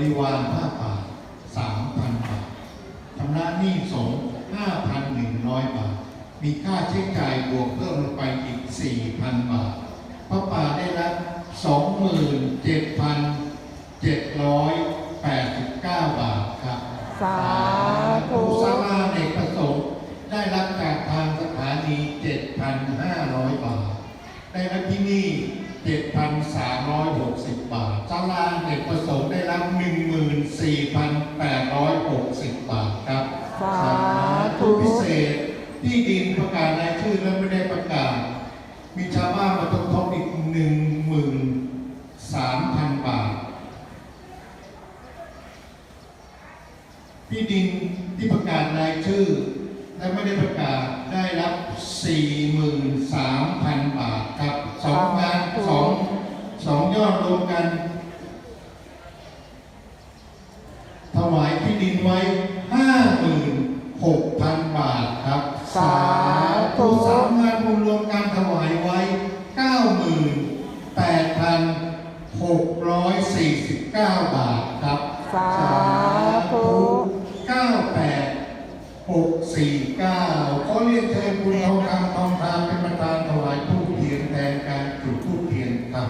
ริวารผ้าป่าสามพันบาทชำระหนี้สงฆ์ห้าพันหนึ่งร้อยบาท มีค่าใช้จ่ายบวกเพิ่มลงไปอีกสี่พันบาทพระป่าได้รับสองหมื่นเจ็ดพันเจ็ดร้อยแปดสิบเก้าบาทครับสาธุสาราเด็กประสงค์ได้รับจากทางสถานีเจ็ดพันห้าร้อยบาท ได้รับที่นี่เจ็ดพันสามร้อยหกสิบบาทสาราเด็กประสงค์ ได้รับหนึ่งหมื่นสี่พันแปดร้อยหกสิบบาทครับสาธุพิเศษที่ดินประกาศรายชื่อแล้วไม่ได้ประกาศ มีชาวบ้านมาทบทบอีกหนึ่งหมื่นสามพันบาท ที่ดินที่ประกาศรายชื่อ และไม่ได้ประกาศได้รับ 43,000 บาทครับสองงานสองสองยอดรวมกัน ถวายที่ดินไว้ห้าหมื่นหกพันบาทครับ สาธุสามงานบุญรวมการถวายไว้เก้าหมื่นแปดพันหกร้อยสี่สิบเก้าบาทครับ สาธุเก้าแปดหกสี่เรียกเชิญคุณทองคำทองคำเป็นประธานถวายผู้เทียนแทนการจุดผู้เทียนครับ